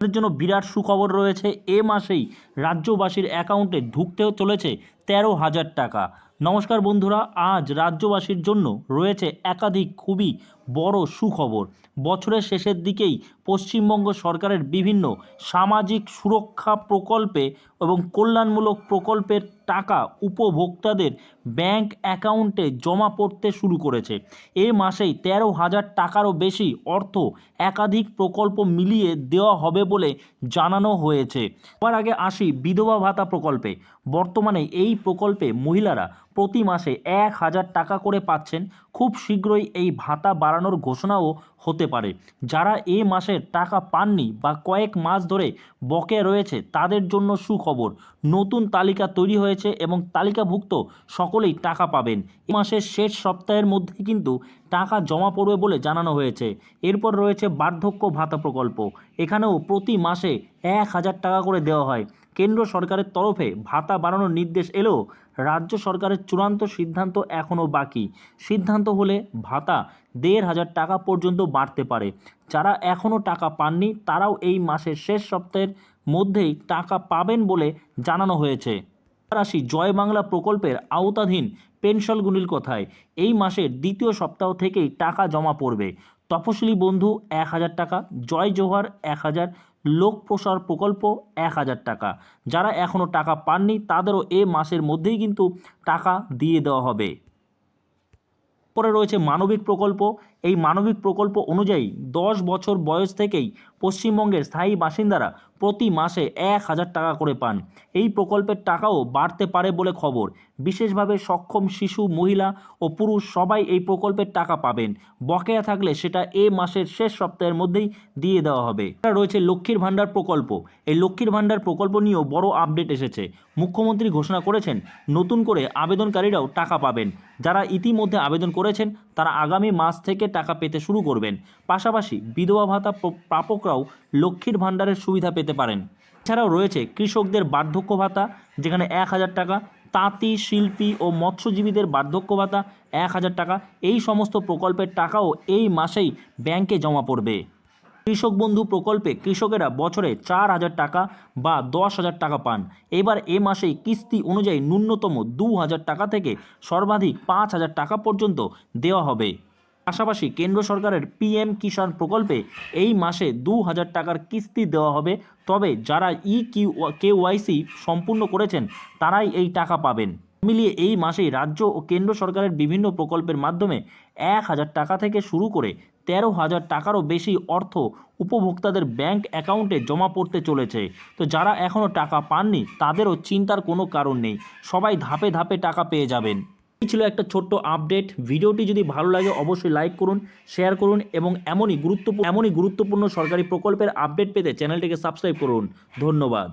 জন্য বিরাট সুখবর রয়েছে। এ মাসেই রাজ্যবাসীর অ্যাকাউন্টে ঢুকতে চলেছে তেরো হাজার টাকা। নমস্কার বন্ধুরা, আজ রাজ্যবাসীর জন্য রয়েছে একাধিক খুবই বড় সুখবর। বছরের শেষের দিকেই পশ্চিমবঙ্গ সরকারের বিভিন্ন সামাজিক সুরক্ষা প্রকল্পে এবং কল্যাণমূলক প্রকল্পের টাকা উপভোক্তাদের ব্যাংক অ্যাকাউন্টে জমা পড়তে শুরু করেছে। এ মাসেই তেরো হাজার টাকারও বেশি অর্থ একাধিক প্রকল্প মিলিয়ে দেওয়া হবে বলে জানানো হয়েছে। সবার আগে আসি বিধবা ভাতা প্রকল্পে। বর্তমানে এই প্রকল্পে মহিলারা প্রতি মাসে এক হাজার টাকা করে পাচ্ছেন। খুব শীঘ্রই এই ভাতা বাড়ানোর ঘোষণাও হতে পারে। যারা এ মাসের টাকা পাননি বা কয়েক মাস ধরে বকে রয়েছে, তাদের জন্য সুখবর। নতুন তালিকা তৈরি হয়েছে এবং তালিকাভুক্ত সকলেই টাকা পাবেন। এ মাসের শেষ সপ্তাহের মধ্যে কিন্তু টাকা জমা পড়বে বলে জানানো হয়েছে। এরপর রয়েছে বার্ধক্য ভাতা প্রকল্প। এখানেও প্রতি মাসে এক হাজার টাকা করে দেওয়া হয়। কেন্দ্র সরকারের তরফে ভাতা বাড়ানোর নির্দেশ এলেও রাজ্য সরকারের চূড়ান্ত সিদ্ধান্ত এখনও বাকি। সিদ্ধান্ত হলে ভাতা দেড় হাজার টাকা পর্যন্ত বাড়তে পারে। যারা এখনও টাকা পাননি, তারাও এই মাসের শেষ সপ্তাহের মধ্যেই টাকা পাবেন বলে জানানো হয়েছে। আসি জয় বাংলা প্রকল্পের আওতাধীন পেনশনগুলির কথায়, এই মাসের দ্বিতীয় সপ্তাহ থেকেই টাকা জমা পড়বে। তপশিলি বন্ধু এক হাজার টাকা, জয় জোহার এক হাজার লোক প্রসার প্রকল্প এক হাজার টাকা। যারা এখনও টাকা পাননি, তাদেরও এ মাসের মধ্যেই কিন্তু টাকা দিয়ে দেওয়া হবে। পরে রয়েছে মানবিক প্রকল্প। এই মানবিক প্রকল্প অনুযায়ী দশ বছর বয়স থেকেই পশ্চিমবঙ্গের স্থায়ী বাসিন্দারা প্রতি মাসে এক হাজার টাকা করে পান। এই প্রকল্পের টাকাও বাড়তে পারে বলে খবর। বিশেষভাবে সক্ষম শিশু, মহিলা ও পুরুষ সবাই এই প্রকল্পের টাকা পাবেন। বকেয়া থাকলে সেটা এ মাসের শেষ সপ্তাহের মধ্যেই দিয়ে দেওয়া হবে। এটা রয়েছে লক্ষ্মীর ভাণ্ডার প্রকল্প। এই লক্ষ্মীর ভাণ্ডার প্রকল্প নিয়েও বড় আপডেট এসেছে। মুখ্যমন্ত্রী ঘোষণা করেছেন, নতুন করে আবেদনকারীরাও টাকা পাবেন। যারা ইতিমধ্যে আবেদন করেছেন, তারা আগামী মাস থেকে টাকা পেতে শুরু করবেন। পাশাপাশি বিধবা ভাতা প্রাপকরাও লক্ষ্মীর ভাণ্ডারের সুবিধা পেতে পারেন। এছাড়াও রয়েছে কৃষকদের বার্ধক্য ভাতা, যেখানে এক হাজার টাকা, তাঁতি, শিল্পী ও মৎস্যজীবীদের বার্ধক্য ভাতা এক হাজার টাকা। এই সমস্ত প্রকল্পের টাকাও এই মাসেই ব্যাংকে জমা পড়বে। কৃষক বন্ধু প্রকল্পে কৃষকেরা বছরে চার হাজার টাকা বা দশ হাজার টাকা পান। এবার এ মাসেই কিস্তি অনুযায়ী ন্যূনতম দু হাজার টাকা থেকে সর্বাধিক পাঁচ হাজার টাকা পর্যন্ত দেওয়া হবে। পাশাপাশি কেন্দ্র সরকারের পিএম কিষাণ প্রকল্পে এই মাসে দু হাজার টাকার কিস্তি দেওয়া হবে। তবে যারা ই কিউ কেওয়াইসি সম্পূর্ণ করেছেন, তারাই এই টাকা পাবেন। মিলিয়ে এই মাসেই রাজ্য ও কেন্দ্র সরকারের বিভিন্ন প্রকল্পের মাধ্যমে এক হাজার টাকা থেকে শুরু করে তেরো হাজার টাকারও বেশি অর্থ উপভোক্তাদের ব্যাংক অ্যাকাউন্টে জমা পড়তে চলেছে। তো যারা এখনও টাকা পাননি, তাদেরও চিন্তার কোনো কারণ নেই। সবাই ধাপে ধাপে টাকা পেয়ে যাবেন। ছিল একটা ছোট্ট আপডেট। ভিডিওটি যদি ভালো লাগে, অবশ্যই লাইক করুন, শেয়ার করুন এবং এমনই গুরুত্বপূর্ণ এমনই গুরুত্বপূর্ণ সরকারি প্রকল্পের আপডেট পেতে চ্যানেলটিকে সাবস্ক্রাইব করুন। ধন্যবাদ।